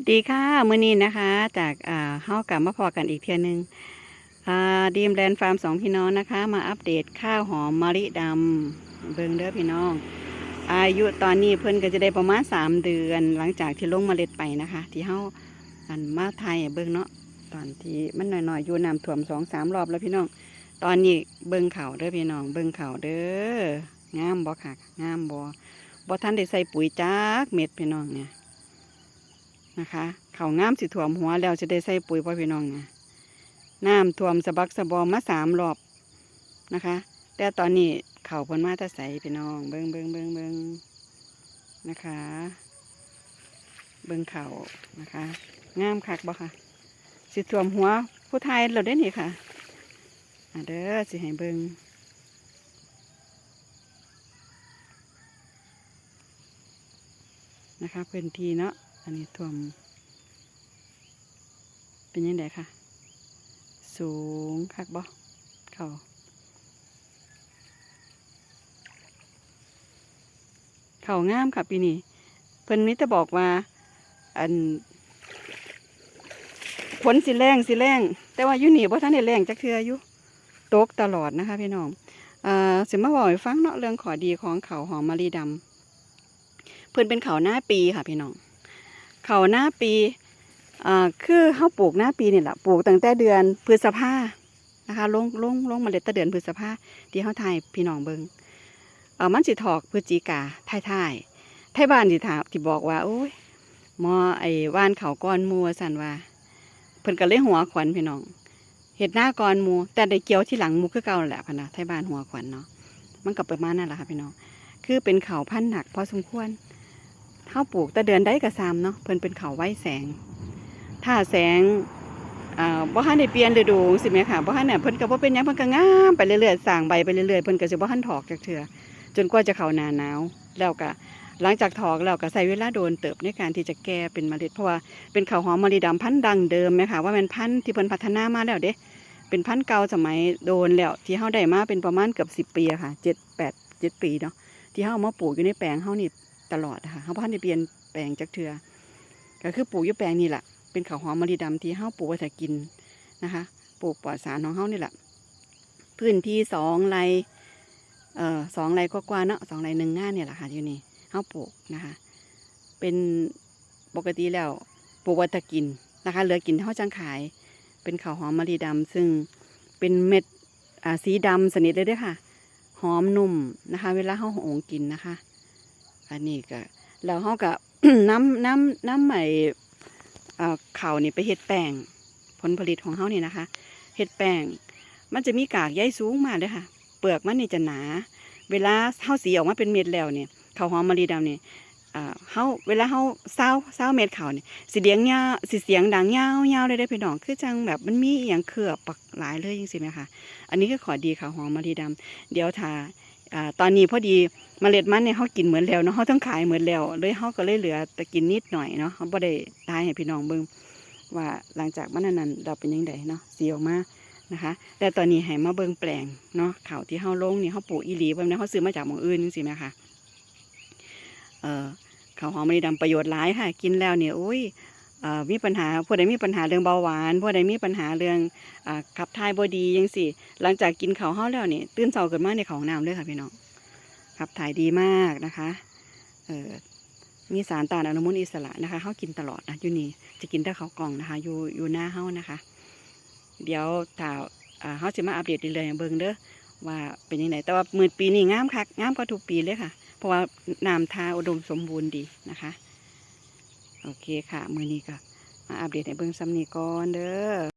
วัสดีค่ะมื้อนี้นะคะ จากอ่าเฮากลับมาพอกันอีกเทื่อนึงอ่าดีมแลนด์ฟาร์มสองพี่น้องนะคะ มาอัปเดตข้าวหอมมะลิดำเบิงเด้อพี่น้อง อายุตอนนี้เพิ่อนก็จะได้ประมาณสามเดือน หลังจากที่ลงเมล็ดไปนะคะ ที่เฮาอันมาไทยเบิงเนาะตอนที่มันหน่อยๆอยู่น้ำท่วมสองสามรอบแล้วพี่น้อง ตอนนี้เบิงเข่าเด้อพี่น้อง เบิงเข่าเด้องามบ่ค่ะงามบ่บ่ทันได้ใส่ปุ๋ยจักเม็ดพี่น้องเนี่ย นะคะเขางามสิถ่วมหัวแล้วจะได้ใส่ปุ๋ยพ่อพี่น้องนะน้ำท่วมสะบักสะบอมมาสามรอบนะคะ แต่ตอนนี้เขาพ้นมาแตะใสพี่น้อง เบิงเบิงเบิงเบิงนะคะ เบิงเขานะคะงามคักบ่ค่ะ สิถ่วมหัวผู้ไทยเราได้นี่ค่ะอะเด้อสิให้เบิงนะคะพื้นที่เนาะ อันนี้ท่วม เป็นยังไงคะสูงคักบ่เขาเขางามค่ะปีนี้เพิ่นนี้จะบอกว่า อันผลสิแรงสิแรงแต่ว่าอยู่นี่บ่ทันได้แรงจักเทืออยู่ตกตลอดนะคะพี่น้องเอ่อสิมาบอกให้ฟังเนาะเรื่องขอดีของเขาหอมมะลิดำเพิ่นเป็นเขาหน้าปีค่ะพี่น้อง เขาหน้าปีอ่าคือเขาปลูกหน้าปีนี่แหละปลูกตั้งแต่เดือนพฤษภานะคะลงลงลงเมาเล็ดตั้งเดือนพฤษภาที่เขาไทยพี่น้องเบิงเออมันสิถอกพฤศจิกาท้ายท้ายไทยบ้านที่ถามที่บอกว่าโอ้ยมอไอ้ว่านเขาก้อนมูว่าสันว่าเพิ่นก็เลยหัวขวัญพี่น้องเห็ดหน้าก้อนมูแต่ได้เกี่ยวที่หลังมูคือเก่าแหละพะนะไทยบ้านหัวขวัญเนาะมันก็ประมานั่นแหละค่ะพี่น้องคือเป็นเขาพันหนักพอสมควร ข้าวปลูกแต่เดือนได้กระซามเนาะเพิ่นเป็นเขาไว้แสง ถ้าแสงอ่าบ่ทันได้เปลี่ยนฤดูสิแม่ค่ะบ่ทันเนี่ยเพิ่นก็บ่เป็นหยังเพิ่นก็งามไปเรื่อยๆสร้างใบไปเรื่อยๆเพิ่นก็สิบ่ทันถอกจักเทื่อจนกว่าจะเข้าหน้าหนาว แล้วก็หลังจากถอกแล้วก็ใช้เวลาโดนเติบในการที่จะแก่เป็นเมล็ดเพราะว่าเป็นข้าวหอมมะลิดำพันธุ์ดังเดิมแม่ค่ะว่าเป็นพันธุ์ที่เพิ่นพัฒนามาแล้วเด้เป็นพันธุ์เก่าสมัยโดนแล้วที่เฮาได้มาเป็นประมาณเกือบ10 ปีค่ะ7 8 7ปีเนาะที่เฮามาปลูกอยู่ในแปลงเฮานี่ ตลอดค่ะเฮาบ่ทันได้เปลี่ยนแปลงจักเทือก็คือปลูกอยู่แปลงนี่แหละเป็นข้าวหอมมะลิดำที่เฮาปลูกไว้ถ้ากินนะคะปลูกปลอดสารของเฮานี่แหละพื้นที่สองไร่เอ่อสองไร่กว่าๆเนาะสองไร่หนึ่งงานเนี่ยแหละค่ะที่นี่เฮาปลูกนะคะ เป็นปกติแล้วปลูกไว้ถ้ากินนะคะเหลือกินเฮาจังขาย เป็นข้าวหอมมะลิดำซึ่งเป็นเม็ดอ่าสีดำสนิทเลยเด้วยค่ะ หอมนุ่มนะคะ เวลาเฮาหงกินนะคะ อันนี้ก็แล้วเขาก็น้ำน้ำน้ำใหม่เอ่อเขานี่ไปเฮ็ดแป้งผลผลิตของเขานี่นะคะเฮ็ดแป้งมันจะมีกากใยสูงมากเลยค่ะ เปลือกมันนี่จะหนา เวลาเขาสีออกมาเป็นเม็ดแล้วเนี่ยขาวหอมมะลิดำเนี่ยเขาเวลาเขาเศร้าเศร้าเม็ดเขาเนี่ยสีเดียงยาสีเสียงดังยาวยาเลยได้พี่น้องคือจังแบบมันมีอย่างเคลือบปักหลายเลยจริงๆไหมคะอันนี้คือขอดีขาวหอมมะลิดำเดี๋ยวถ้า อ่าตอนนี้พอดีเมล็ดมันเนี่ยเขากินเหมือนแล้วเนาะเขาต้องขายเหมือนแล้วเลยเขาก็เลยเหลือแต่กินนิดหน่อยเนาะเขาบ่ได้ทายให้พี่น้องเบิ่งว่าหลังจากมันนั้นเราเป็นยังไงเนาะเสีออกมานะคะแต่ตอนนี้ให้มาเบิ่งแปลงเนาะเขาที่เขาลงนี่เขาปลูกอีหลีเบิ่งนะเขาซื้อมาจากหมองอื่นจังซี่แม่ค่ะเอ่อข้าหอมมะลิดำประโยชน์หลายค่ะ กินแล้วเนี่ยโอ้ย มีปัญหาผู้ใดมีปัญหาเรื่องเบาหวานผู้ใดมีปัญหาเรื่องอขับถ่ายบ่ดีจังซี่หลังจากกินข้าวเฮาแล้วนี่ตื่นเช้าขึ้นมาในของน้ำเลยค่ะพี่น้องขับถ่ายดีมากนะคะมีสารต้านอนุมูลอิสระนะคะเขากินตลอดนะอยู่นี่จะกินแต่เขากล่องนะคะอยู่อยู่หน้าเฮานะคะ เดี๋ยวถ้าเฮาจะมาอัปเดตเรื่อยๆเบิ่งเด้อว่าเป็นยังไงแต่ว่ามือปีนี้งามคักงามกว่าทุกปีเลยค่ะ เพราะว่าน้ำทาอุดมสมบูรณ์ดีนะคะ โอเคค่ะ มือนี้ก็มาอัปเดตในเบื้องซ้ำนี้ก่อนเด้อ